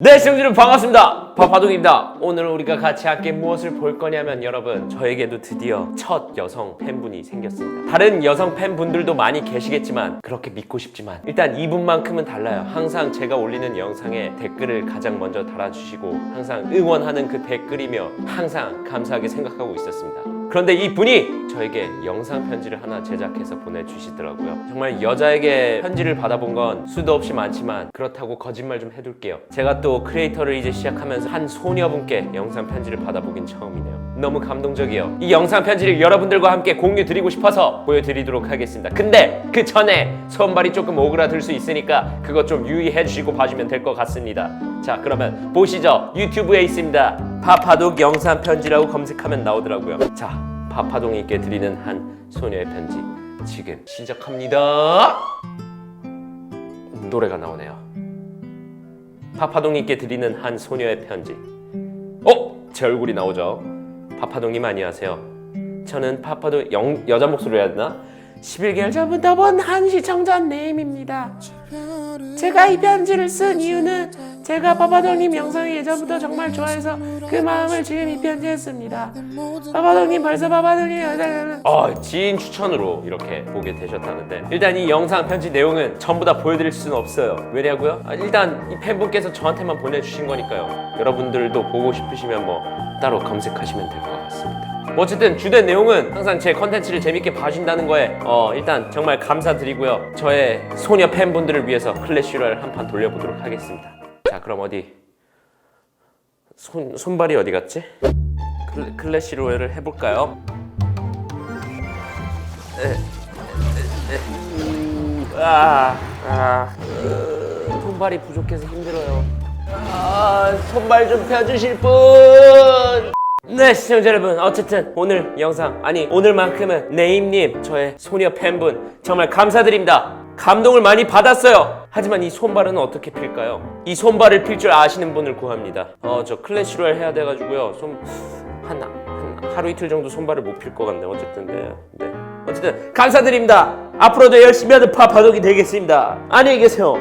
네, 시청자여러분 반갑습니다. 바바동입니다. 오늘 우리가 같이 함께 무엇을 볼 거냐면 여러분 저에게도 드디어 첫 여성 팬분이 생겼습니다. 다른 여성 팬분들도 많이 계시겠지만 그렇게 믿고 싶지만 일단 이분만큼은 달라요. 항상 제가 올리는 영상에 댓글을 가장 먼저 달아주시고 항상 응원하는 그 댓글이며 항상 감사하게 생각하고 있었습니다. 그런데 이 분이 저에게 영상 편지를 하나 제작해서 보내주시더라고요. 정말 여자에게 편지를 받아본 건 수도 없이 많지만 그렇다고 거짓말 좀 해둘게요. 제가 또 크리에이터를 이제 시작하면서 한 소녀분께 영상 편지를 받아보긴 처음이네요. 너무 감동적이에요. 이 영상 편지를 여러분들과 함께 공유 드리고 싶어서 보여드리도록 하겠습니다. 근데 그 전에 손발이 조금 오그라들 수 있으니까 그거 좀 유의해 주시고 봐주면 될 것 같습니다. 자 그러면 보시죠. 유튜브에 있습니다. 파파독 영상 편지라고 검색하면 나오더라고요. 자, 파파동이께 드리는 한 소녀의 편지 지금 시작합니다. 노래가 나오네요. 파파동님께 드리는 한 소녀의 편지. 어? 제 얼굴이 나오죠. 파파동님 안녕하세요. 저는 파파동 영, 여자 목소리로 해야 되나? 11개월 전부터 본 한 시청자 네임입니다. 제가 이 편지를 쓴 이유는 제가 파파동님 영상을 예전부터 정말 좋아해서 그 마음을 지금 이 편지에 씁니다. 파파동님 벌써 파파동님 여자 어, 지인 추천으로 이렇게 보게 되셨다는데 일단 이 영상 편지 내용은 전부 다 보여드릴 수는 없어요. 왜냐고요? 아, 일단 이 팬분께서 저한테만 보내주신 거니까요. 여러분들도 보고 싶으시면 뭐 따로 검색하시면 될 것 같습니다. 뭐 어쨌든 주된 내용은 항상 제 컨텐츠를 재밌게 봐주신다는 거에 어, 일단 정말 감사드리고요. 저의 소녀 팬분들을 위해서 클래시를 한 판 돌려보도록 하겠습니다. 자 그럼 어디 손 손발이 어디 갔지? 클, 클래시 로얄을 해볼까요? 아, 아, 으, 손발이 부족해서 힘들어요. 아, 손발 좀 펴주실 분. 네 시청자 여러분 어쨌든 오늘 영상 아니 오늘만큼은 네임님 저의 소녀 팬분 정말 감사드립니다. 감동을 많이 받았어요. 하지만 이 손발은 어떻게 필까요? 이 손발을 필 줄 아시는 분을 구합니다. 어 저 클래시로얄 해야 돼가지고요. 좀 한, 한 하루 이틀 정도 손발을 못 필 것 같네 어쨌든 네, 네. 어쨌든 감사드립니다. 앞으로도 열심히 하는 파파독이 되겠습니다. 안녕히 계세요